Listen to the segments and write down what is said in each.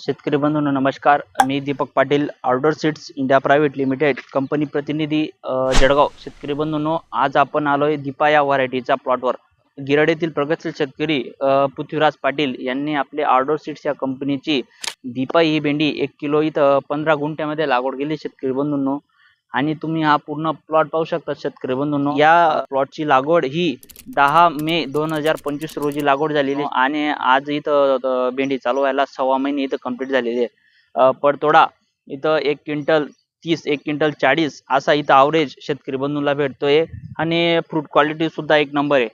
शेतकरी बंधूंनो नमस्कार. मी Deepak Patil order seeds India private limited company प्रतिनिधी जळगाव. शेतकरी बंधूंनो आज आपण आलोय दीपा या व्हरायटीच्या प्लॉटवर गिरड येथील प्रगतशील शेतकरी पृथ्वीराज पाटील यांनी आपले ऑर्डर सीड्स या कंपनीची दीपा ही भेंडी एक किलो इथं पंधरा गुंठ्यामध्ये लागवड केली. शेतकरी बंधूंनो आणि तुम्ही हा पूर्ण प्लॉट पाहू शकता शेतकरी बंधूंनो. या प्लॉटची लागवड ही दहा मे दोन हजार पंचवीस रोजी लागवड झालेली आहे. आणि आज इथं भेंडी चालू व्हायला सव्वा महिने इथं कंप्लीट झालेली आहे. पडतोडा इथं एक क्विंटल तीस एक क्विंटल चाळीस असा इथं आवरेज शेतकरी बंधूंना भेटतोय. आणि फ्रूट क्वालिटी सुद्धा एक नंबर आहे.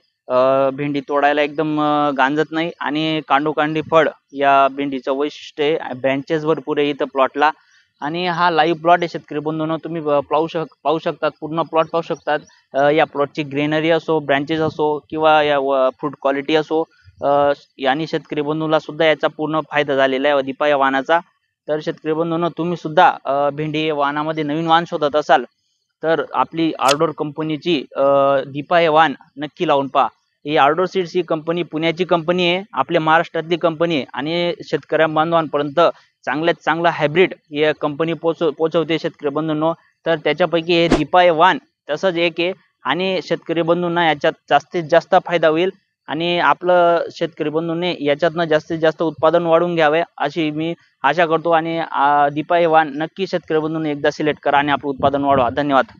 भेंडी तोडायला एकदम गांजत नाही. आणि कांडोकांडी फळ या भेंडीचं वैशिष्ट्य आहे. ब्रँचेस भरपूर आहे इथं प्लॉटला आणि हा लाईव्ह प्लॉट आहे शेतकरी बंधूंनो. तुम्ही पाहू शक पाहू शकतात पूर्ण प्लॉट पाहू शकतात. या प्लॉटची ग्रेनरी असो ब्रँचेस असो किंवा या फ्रूट क्वालिटी असो आणि शेतकरी बंधूला सुद्धा याचा पूर्ण फायदा झालेला आहे. दीपा या वाहनाचा. तर शेतकरी बंधूंनो तुम्ही सुद्धा भेंडी वाहनामध्ये नवीन वाहन शोधत असाल तर आपली आर्डोर कंपनीची दीपा हे वाहन नक्की लावून पहा. ही आर्डोर सीड्स ही कंपनी पुण्याची कंपनी आहे आपल्या महाराष्ट्रातली कंपनी आहे. आणि शेतकऱ्या बांधवांपर्यंत चांगल्यात चांगला हायब्रिड या कंपनी पोच पोचवते शेतकरी बंधूंनो. तर त्याच्यापैकी हे दीपाय वान तसंच एक आहे. आणि शेतकरी बंधूंना याच्यात जास्तीत जास्त फायदा होईल. आणि आपलं शेतकरी बंधूंनी याच्यातनं जास्तीत जास्त उत्पादन वाढवून घ्यावे अशी मी आशा करतो. आणि दीपाय वान नक्की शेतकरी बंधूंनी एकदा सिलेक्ट करा आणि आपलं उत्पादन वाढवा. धन्यवाद.